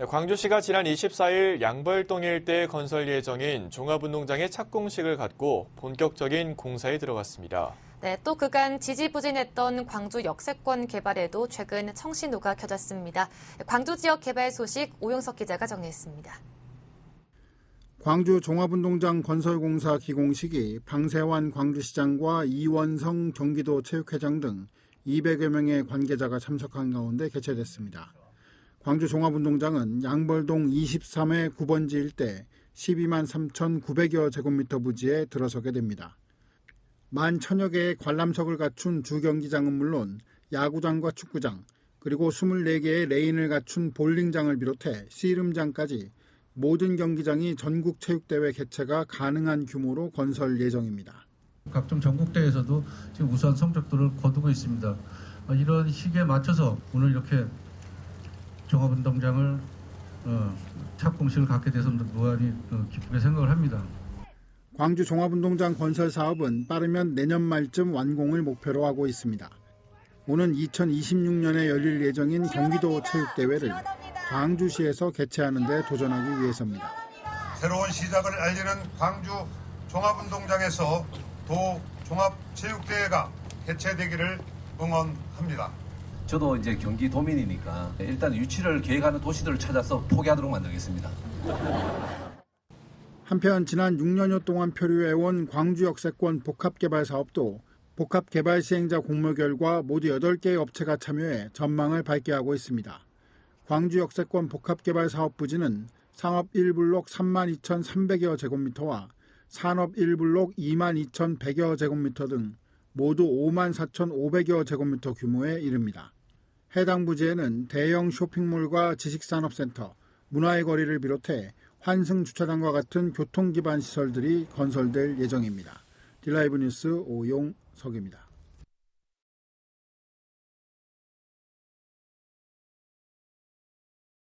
네, 광주시가 지난 24일 양벌동 일대 건설 예정인 종합운동장의 착공식을 갖고 본격적인 공사에 들어갔습니다. 네, 또 그간 지지부진했던 광주 역세권 개발에도 최근 청신호가 켜졌습니다. 광주 지역 개발 소식 오용석 기자가 정리했습니다. 광주 종합운동장 건설공사 기공식이 방세환 광주시장과 이원성 경기도 체육회장 등 200여 명의 관계자가 참석한 가운데 개최됐습니다. 광주 종합운동장은 양벌동 23회 9번지 일대 12만 3,900여 제곱미터 부지에 들어서게 됩니다. 만 천여 개의 관람석을 갖춘 주 경기장은 물론 야구장과 축구장, 그리고 24개의 레인을 갖춘 볼링장을 비롯해 씨름장까지 모든 경기장이 전국 체육대회 개최가 가능한 규모로 건설 예정입니다. 각종 전국대회에서도 지금 우수한 성적들을 거두고 있습니다. 어, 이런 시기에 맞춰서 오늘 이렇게 종합운동장을 어, 착공식을 갖게 돼서 무한히 어, 기쁘게 생각을 합니다. 광주 종합운동장 건설 사업은 빠르면 내년 말쯤 완공을 목표로 하고 있습니다. 오는 2026년에 열릴 예정인 경기도 체육대회를 광주시에서 개최하는 데 도전하기 위해서입니다. 새로운 시작을 알리는 광주 종합운동장에서 도 종합체육대회가 개최되기를 응원합니다. 저도 이제 경기 도민이니까 일단 유치를 계획하는 도시들을 찾아서 포기하도록 만들겠습니다. 한편 지난 6년여 동안 표류해온 광주 역세권 복합개발 사업도 복합개발 시행자 공모 결과 모두 8개의 업체가 참여해 전망을 밝게 하고 있습니다. 광주 역세권 복합개발 사업 부지는 상업 1블록 32,300여 제곱미터와 산업 1블록 22,100여 제곱미터 등 모두 54,500여 제곱미터 규모에 이릅니다. 해당 부지에는 대형 쇼핑몰과 지식산업센터, 문화의 거리를 비롯해 환승 주차장과 같은 교통 기반 시설들이 건설될 예정입니다. 딜라이브 뉴스 오용석입니다.